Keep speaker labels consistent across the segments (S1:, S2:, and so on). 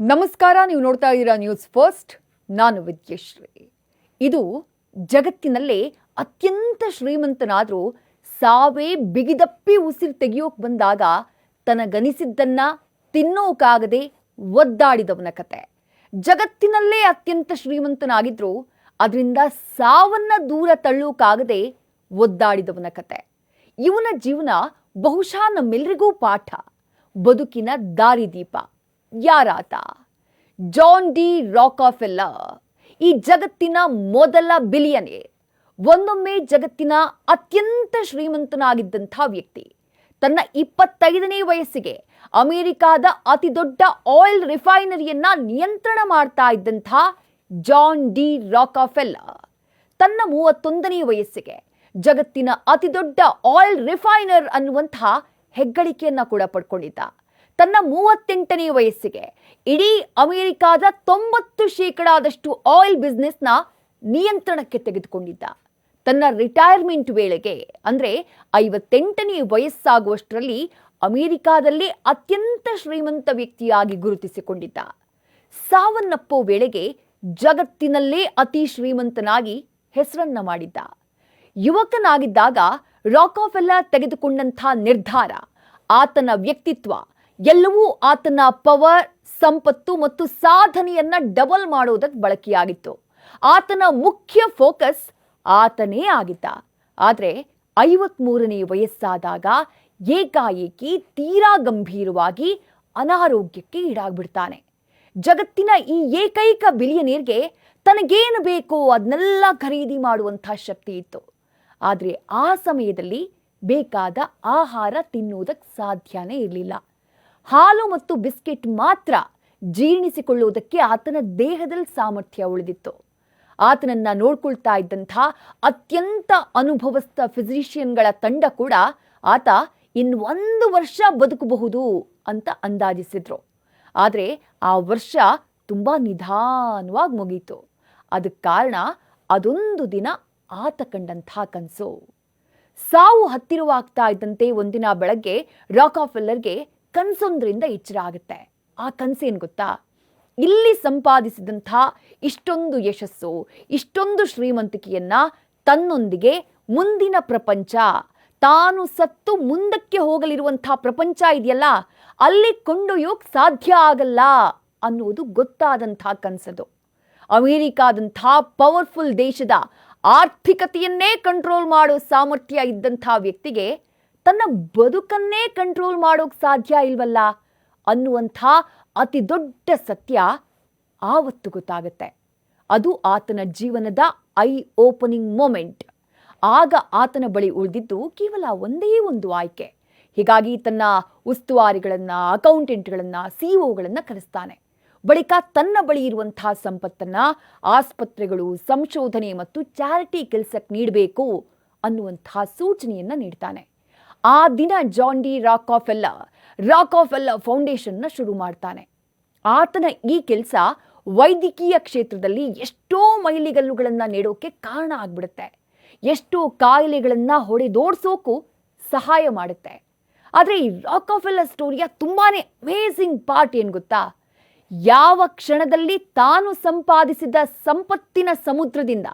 S1: ನಮಸ್ಕಾರ, ನೀವು ನೋಡ್ತಾ ಇದ್ದೀರಾ ನ್ಯೂಸ್ ಫಸ್ಟ್ ನಾನು ವಿದ್ಯಶ್ರೀ. ಇದು ಜಗತ್ತಿನಲ್ಲೇ ಅತ್ಯಂತ ಶ್ರೀಮಂತನಾದರೂ ಸಾವೇ ಬಿಗಿದಪ್ಪಿ ಉಸಿರು ತೆಗೆಯೋಕೆ ಬಂದಾಗ ತನಗನಿಸಿದ್ದನ್ನ ತಿನ್ನೋಕಾಗದೆ ಒದ್ದಾಡಿದವನ ಕತೆ. ಜಗತ್ತಿನಲ್ಲೇ ಅತ್ಯಂತ ಶ್ರೀಮಂತನಾಗಿದ್ದರೂ ಅದರಿಂದ ಸಾವನ್ನ ದೂರ ತಳ್ಳೋಕಾಗದೆ ಒದ್ದಾಡಿದವನ ಕತೆ. ಇವನ ಜೀವನ ಬಹುಶಃ ನಮ್ಮೆಲ್ಲರಿಗೂ ಪಾಠ. ಬದುಕಿನ ದಾರಿದೀಪ. ಯಾರಾತ ಜಾನ್ ಡಿ ರಾಕಾಫೆಲ್ಲ ಈ ಜಗತ್ತಿನ ಮೊದಲ ಬಿಲಿಯನೇರ್ ಒಂದೊಮ್ಮೆ ಜಗತ್ತಿನ ಅತ್ಯಂತ ಶ್ರೀಮಂತನಾಗಿದ್ದಂಥ ವ್ಯಕ್ತಿ. ತನ್ನ ಇಪ್ಪತ್ತೈದನೇ ವಯಸ್ಸಿಗೆ ಅಮೆರಿಕಾದ ಅತಿ ದೊಡ್ಡ ಆಯಿಲ್ ರಿಫೈನರಿಯನ್ನ ನಿಯಂತ್ರಣ ಮಾಡ್ತಾ ಇದ್ದಂಥ ಜಾನ್ ಡಿ ರಾಕಾಫೆಲ್ಲ ತನ್ನ ಮೂವತ್ತೊಂದನೇ ವಯಸ್ಸಿಗೆ ಜಗತ್ತಿನ ಅತಿ ದೊಡ್ಡ ಆಯಿಲ್ ರಿಫೈನರ್ ಅನ್ನುವಂಥ ಹೆಗ್ಗಳಿಕೆಯನ್ನು ಕೂಡ ಪಡ್ಕೊಂಡಿದ್ದ. ತನ್ನ ಮೂವತ್ತೆಂಟನೇ ವಯಸ್ಸಿಗೆ. ಇಡೀ ಅಮೆರಿಕಾದ ತೊಂಬತ್ತು ಶೇಕಡಾದಷ್ಟು ಆಯಿಲ್ ಬಿಸ್ನೆಸ್ನ ನಿಯಂತ್ರಣಕ್ಕೆ ತೆಗೆದುಕೊಂಡಿದ್ದ. ತನ್ನ ರಿಟೈರ್ಮೆಂಟ್ ವೇಳೆಗೆ, ಅಂದ್ರೆ ಐವತ್ತೆಂಟನೇ ವಯಸ್ಸಾಗುವಷ್ಟರಲ್ಲಿ ಅಮೆರಿಕಾದಲ್ಲಿ ಅತ್ಯಂತ ಶ್ರೀಮಂತ ವ್ಯಕ್ತಿಯಾಗಿ ಗುರುತಿಸಿಕೊಂಡಿದ್ದ. ಸಾವನ್ನಪ್ಪೋ ವೇಳೆಗೆ ಜಗತ್ತಿನಲ್ಲೇ ಅತಿ ಶ್ರೀಮಂತನಾಗಿ ಹೆಸರನ್ನ ಮಾಡಿದ್ದ. ಯುವಕನಾಗಿದ್ದಾಗ ರಾಕಾಫೆಲ್ಲ ತೆಗೆದುಕೊಂಡಂಥ ನಿರ್ಧಾರ, ಆತನ ವ್ಯಕ್ತಿತ್ವ ಎಲ್ಲವೂ ಆತನ ಪವರ್, ಸಂಪತ್ತು ಮತ್ತು ಸಾಧನೆಯನ್ನ ಡಬಲ್ ಮಾಡುವುದಕ್ಕೆ ಬಳಕೆಯಾಗಿತ್ತು. ಆತನ ಮುಖ್ಯ ಫೋಕಸ್ ಆತನೇ ಆಗಿದ್ದ. ಆದರೆ ಐವತ್ಮೂರನೇ ವಯಸ್ಸಾದಾಗ ಏಕಾಏಕಿ, ತೀರಾ ಗಂಭೀರವಾಗಿ ಅನಾರೋಗ್ಯಕ್ಕೆ ಈಡಾಗ್ಬಿಡ್ತಾನೆ. ಜಗತ್ತಿನ ಈ ಏಕೈಕ ಬಿಲಿಯನೇರ್ಗೆ ತನಗೇನು ಬೇಕೋ ಅದನ್ನೆಲ್ಲ ಖರೀದಿ ಮಾಡುವಂಥ ಶಕ್ತಿ ಇತ್ತು. ಆದರೆ ಆ ಸಮಯದಲ್ಲಿ ಬೇಕಾದ ಆಹಾರ ತಿನ್ನುವುದಕ್ಕೆ ಸಾಧ್ಯನೇ ಇರಲಿಲ್ಲ. ಹಾಲು ಮತ್ತು ಬಿಸ್ಕೆಟ್ ಮಾತ್ರ ಜೀರ್ಣಿಸಿಕೊಳ್ಳುವುದಕ್ಕೆ ಆತನ ದೇಹದಲ್ಲಿ ಸಾಮರ್ಥ್ಯ ಉಳಿದಿತ್ತು. ಆತನನ್ನ ನೋಡ್ಕೊಳ್ತಾ ಇದ್ದಂಥ ಅತ್ಯಂತ ಅನುಭವಸ್ಥ ಫಿಸಿಷಿಯನ್ಗಳ ತಂಡ ಕೂಡ ಆತ ಇನ್ನೊಂದು ವರ್ಷ ಬದುಕಬಹುದು ಅಂತ ಅಂದಾಜಿಸಿದ್ರು. ಆದರೆ ಆ ವರ್ಷ ತುಂಬ ನಿಧಾನವಾಗಿ ಮುಗೀತು. ಅದಕ್ಕೆ ಕಾರಣ ಅದೊಂದು ದಿನ ಆತ ಕಂಡಂಥ ಕನಸು. ಸಾವು ಹತ್ತಿರವಾಗ್ತಾ ಇದ್ದಂತೆ ಒಂದಿನ ಬೆಳಗ್ಗೆ ರಾಕಾಫೆಲ್ಲರ್ಗೆ ಕನ್ಸೊಂದ್ರಿಂದ ಎಚ್ಚರ ಆಗುತ್ತೆ ಆ ಕನ್ಸೇನು ಗೊತ್ತಾ? ಇಲ್ಲಿ ಸಂಪಾದಿಸಿದಂಥ ಇಷ್ಟೊಂದು ಯಶಸ್ಸು, ಇಷ್ಟೊಂದು ಶ್ರೀಮಂತಿಕೆಯನ್ನ ತನ್ನೊಂದಿಗೆ ಮುಂದಿನ ಪ್ರಪಂಚ, ತಾನು ಸತ್ತು ಮುಂದಕ್ಕೆ ಹೋಗಲಿರುವಂಥ ಪ್ರಪಂಚ ಇದೆಯಲ್ಲ, ಅಲ್ಲಿ ಕೊಂಡೊಯ್ಯೋಕ್ ಸಾಧ್ಯ ಆಗಲ್ಲ ಅನ್ನುವುದು ಗೊತ್ತಾದಂಥ ಕನಸದು. ಅಮೇರಿಕಾದಂಥ ಪವರ್ಫುಲ್ ದೇಶದ ಆರ್ಥಿಕತೆಯನ್ನೇ ಕಂಟ್ರೋಲ್ ಮಾಡೋ ಸಾಮರ್ಥ್ಯ ಇದ್ದಂಥ ವ್ಯಕ್ತಿಗೆ ತನ್ನ ಬದುಕನ್ನೇ ಕಂಟ್ರೋಲ್ ಮಾಡೋಕ್ ಸಾಧ್ಯ ಇಲ್ವಲ್ಲ? ಅನ್ನುವಂಥ ಅತಿ ದೊಡ್ಡ ಸತ್ಯ ಆವತ್ತು ಗೊತ್ತಾಗುತ್ತೆ. ಅದು ಆತನ ಜೀವನದ ಐ ಓಪನಿಂಗ್ ಮೂಮೆಂಟ್ ಆಗ ಆತನ ಬಳಿ ಉಳಿದಿದ್ದು ಕೇವಲ ಒಂದೇ ಒಂದು ಆಯ್ಕೆ. ಹೀಗಾಗಿ ತನ್ನ ಉಸ್ತುವಾರಿಗಳನ್ನ ಅಕೌಂಟೆಂಟ್ಗಳನ್ನ ಸಿಒಗಳನ್ನ ಕರೆಸ್ತಾನೆ. ಬಳಿಕ ತನ್ನ ಬಳಿ ಇರುವಂತಹ ಸಂಪತ್ತನ್ನ ಆಸ್ಪತ್ರೆಗಳು, ಸಂಶೋಧನೆ ಮತ್ತು ಚಾರಿಟಿ ಕೆಲಸಕ್ಕೆ ನೀಡಬೇಕು ಅನ್ನುವಂಥ ಸೂಚನೆಯನ್ನ ನೀಡ್ತಾನೆ. ಆ ದಿನ ಜಾನ್ ಡಿ ಆಫ್ ಎಲ್ಲ ಫೌಂಡೇಶನ್ನ ಶುರು ಮಾಡ್ತಾನೆ. ಆತನ ಈ ಕೆಲಸ ವೈದ್ಯಕೀಯ ಕ್ಷೇತ್ರದಲ್ಲಿ ಎಷ್ಟೋ ಮೈಲಿಗಲ್ಲುಗಳನ್ನು ನೀಡೋಕ್ಕೆ ಕಾರಣ ಆಗ್ಬಿಡುತ್ತೆ. ಎಷ್ಟೋ ಕಾಯಿಲೆಗಳನ್ನು ಹೊಡೆದೋಡ್ಸೋಕ್ಕೂ ಸಹಾಯ ಮಾಡುತ್ತೆ. ಆದರೆ ಈ ರಾಕಾಫೆಲ್ಲ ಸ್ಟೋರಿಯ ತುಂಬಾ ಅಮೇಸಿಂಗ್ ಪಾರ್ಟ್ ಏನು ಗೊತ್ತಾ? ಯಾವ ಕ್ಷಣದಲ್ಲಿ ತಾನು ಸಂಪಾದಿಸಿದ ಸಂಪತ್ತಿನ ಸಮುದ್ರದಿಂದ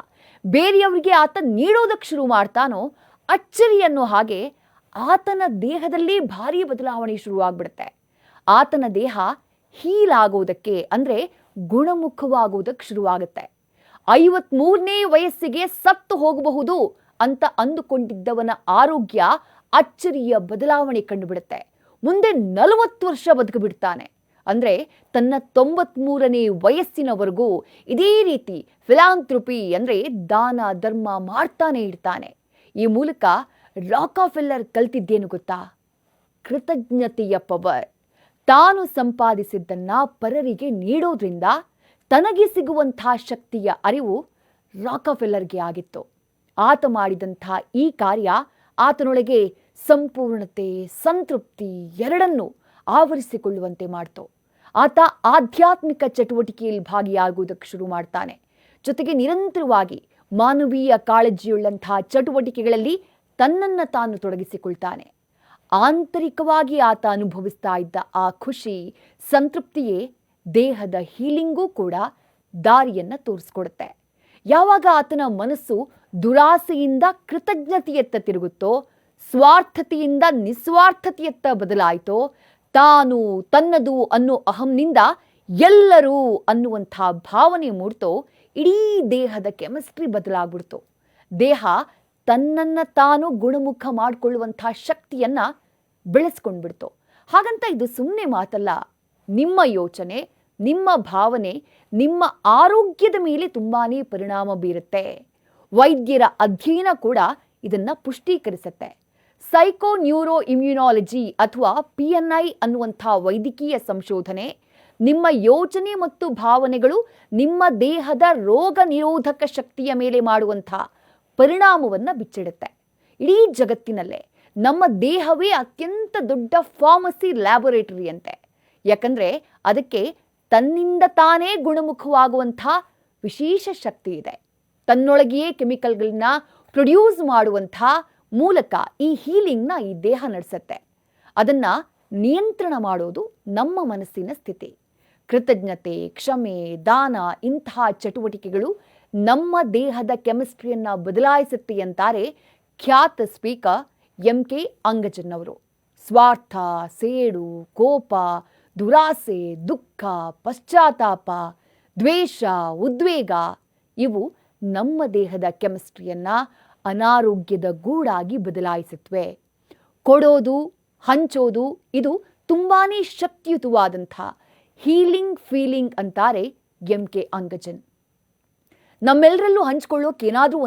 S1: ಬೇರೆಯವರಿಗೆ ಆತ ನೀಡೋದಕ್ಕೆ ಶುರು ಮಾಡ್ತಾನೋ ಅಚ್ಚರಿ ಅನ್ನೋ ಹಾಗೆ ಆತನ ದೇಹದಲ್ಲಿ ಭಾರಿ ಬದಲಾವಣೆ ಶುರುವಾಗ್ಬಿಡುತ್ತೆ. ಆತನ ದೇಹ ಹೀಲ್ ಆಗುವುದಕ್ಕೆ ಅಂದರೆ ಗುಣಮುಖವಾಗುವುದಕ್ಕೆ ಶುರುವಾಗುತ್ತೆ. ಐವತ್ಮೂರನೇ ವಯಸ್ಸಿಗೆ ಸತ್ತು ಹೋಗಬಹುದು ಅಂತ ಅಂದುಕೊಂಡಿದ್ದವನ ಆರೋಗ್ಯ ಅಚ್ಚರಿಯ ಬದಲಾವಣೆ ಕಂಡುಬಿಡುತ್ತೆ. ಮುಂದೆ ನಲವತ್ತು ವರ್ಷ ಬದುಕು ಬಿಡ್ತಾನೆ ಅಂದ್ರೆ ತನ್ನ ತೊಂಬತ್ಮೂರನೇ ವಯಸ್ಸಿನವರೆಗೂ ಇದೇ ರೀತಿ ಫಿಲಾಂಥ್ರಪಿ ಅಂದ್ರೆ ದಾನ, ಧರ್ಮ ಮಾಡ್ತಾನೆ ಇರ್ತಾನೆ. ಈ ಮೂಲಕ ರಾಕಾಫೆಲ್ಲರ್ ಕಲ್ತಿದ್ದೇನು ಗೊತ್ತಾ? ಕೃತಜ್ಞತೆಯ ಪವರ್ ತಾನು ಸಂಪಾದಿಸಿದ್ದನ್ನ ಪರರಿಗೆ ನೀಡೋದ್ರಿಂದ ತನಗೆ ಸಿಗುವಂಥ ಶಕ್ತಿಯ ಅರಿವು ರಾಕಾಫೆಲ್ಲರ್ಗೆ ಆಗಿತ್ತು. ಆತ ಮಾಡಿದಂಥ ಈ ಕಾರ್ಯ ಆತನೊಳಗೆ ಸಂಪೂರ್ಣತೆ, ಸಂತೃಪ್ತಿ ಎರಡನ್ನೂ ಆವರಿಸಿಕೊಳ್ಳುವಂತೆ ಮಾಡ್ತು. ಆತ ಆಧ್ಯಾತ್ಮಿಕ ಚಟುವಟಿಕೆಯಲ್ಲಿ ಭಾಗಿಯಾಗುವುದಕ್ಕೆ ಶುರು ಮಾಡ್ತಾನೆ. ಜೊತೆಗೆ ನಿರಂತರವಾಗಿ ಮಾನವೀಯ ಕಾಳಜಿಯುಳ್ಳಂತಹ ಚಟುವಟಿಕೆಗಳಲ್ಲಿ ತನ್ನನ್ನ ತಾನು ತೊಡಗಿಸಿಕೊಳ್ತಾನೆ. ಆಂತರಿಕವಾಗಿ ಆತ ಅನುಭವಿಸ್ತಾ ಇದ್ದ ಆ ಖುಷಿ, ಸಂತೃಪ್ತಿಯೇ ದೇಹದ ಹೀಲಿಂಗೂ ಕೂಡ ದಾರಿಯನ್ನು ತೋರಿಸ್ಕೊಡುತ್ತೆ. ಯಾವಾಗ ಆತನ ಮನಸ್ಸು ದುರಾಸೆಯಿಂದ ಕೃತಜ್ಞತೆಯತ್ತ ತಿರುಗುತ್ತೋ, ಸ್ವಾರ್ಥತೆಯಿಂದ ನಿಸ್ವಾರ್ಥತೆಯತ್ತ ಬದಲಾಯಿತೋ, ತಾನು ತನ್ನದು ಅನ್ನೋ ಅಹಂನಿಂದ ಎಲ್ಲರೂ ಅನ್ನುವಂಥ ಭಾವನೆ ಮೂಡ್ತೋ, ಇಡೀ ದೇಹದ ಕೆಮಿಸ್ಟ್ರಿ ಬದಲಾಗ್ಬಿಡ್ತು. ದೇಹ ತನ್ನನ್ನು ತಾನು ಗುಣಮುಖ ಮಾಡಿಕೊಳ್ಳುವಂಥ ಶಕ್ತಿಯನ್ನ ಬೆಳೆಸ್ಕೊಂಡ್ಬಿಡ್ತು. ಹಾಗಂತ ಇದು ಸುಮ್ಮನೆ ಮಾತಲ್ಲ, ನಿಮ್ಮ ಯೋಚನೆ, ನಿಮ್ಮ ಭಾವನೆ, ನಿಮ್ಮ ಆರೋಗ್ಯದ ಮೇಲೆ ತುಂಬಾ ಪರಿಣಾಮ ಬೀರುತ್ತೆ. ವೈದ್ಯರ ಅಧ್ಯಯನ ಕೂಡ ಇದನ್ನು ಪುಷ್ಟೀಕರಿಸುತ್ತೆ. ಸೈಕೋ ನ್ಯೂರೋ ಇಮ್ಯುನಾಲಜಿ ಅಥವಾ ಪಿ ಎನ್ ಐ ಅನ್ನುವಂಥ ವೈದ್ಯಕೀಯ ಸಂಶೋಧನೆ, ನಿಮ್ಮ ಯೋಚನೆ ಮತ್ತು ಭಾವನೆಗಳು ನಿಮ್ಮ ದೇಹದ ರೋಗ ನಿರೋಧಕ ಶಕ್ತಿಯ ಮೇಲೆ ಮಾಡುವಂಥ ಪರಿಣಾಮವನ್ನು ಬಿಚ್ಚಿಡುತ್ತೆ. ಇಡೀ ಜಗತ್ತಿನಲ್ಲೇ ನಮ್ಮ ದೇಹವೇ ಅತ್ಯಂತ ದೊಡ್ಡ ಫಾರ್ಮಸಿ ಲ್ಯಾಬೊರೇಟರಿ ಅಂತೆ. ಯಾಕಂದ್ರೆ ಅದಕ್ಕೆ ತನ್ನಿಂದ ತಾನೇ ಗುಣಮುಖವಾಗುವಂಥ ವಿಶೇಷ ಶಕ್ತಿ ಇದೆ. ತನ್ನೊಳಗೆಯೇ ಕೆಮಿಕಲ್ಗಳನ್ನ ಪ್ರೊಡ್ಯೂಸ್ ಮಾಡುವಂಥ ಮೂಲಕ ಈ ಹೀಲಿಂಗ್ನ ಈ ದೇಹ ನಡೆಸುತ್ತೆ. ಅದನ್ನ ನಿಯಂತ್ರಣ ಮಾಡೋದು ನಮ್ಮ ಮನಸ್ಸಿನ ಸ್ಥಿತಿ. ಕೃತಜ್ಞತೆ, ಕ್ಷಮೆ, ದಾನ ಇಂತಹ ಚಟುವಟಿಕೆಗಳು ನಮ್ಮ ದೇಹದ ಕೆಮಿಸ್ಟ್ರಿಯನ್ನ ಬದಲಾಯಿಸುತ್ತೆ ಅಂತಾರೆ ಖ್ಯಾತ ಸ್ಪೀಕರ್ ಎಂ ಕೆ ಅಂಗಜನ್ ಅವರು. ಸ್ವಾರ್ಥ, ಸೇಡು, ಕೋಪ, ದುರಾಸೆ, ದುಃಖ, ಪಶ್ಚಾತ್ತಾಪ, ದ್ವೇಷ, ಉದ್ವೇಗ ಇವು ನಮ್ಮ ದೇಹದ ಕೆಮಿಸ್ಟ್ರಿಯನ್ನ ಅನಾರೋಗ್ಯದ ಗೂಡಾಗಿ ಬದಲಾಯಿಸುತ್ತವೆ ಕೊಡೋದು, ಹಂಚೋದು ಇದು ತುಂಬಾನೇ ಶಕ್ತಿಯುತವಾದಂಥ ಹೀಲಿಂಗ್ ಫೀಲಿಂಗ್ ಅಂತಾರೆ ಎಂ ಕೆ ಅಂಗಜನ್. ನಮ್ಮೆಲ್ಲರಲ್ಲೂ ಹಂಚ್ಕೊಳ್ಳೋಕೆ ಏನಾದರೂ ಒಂದು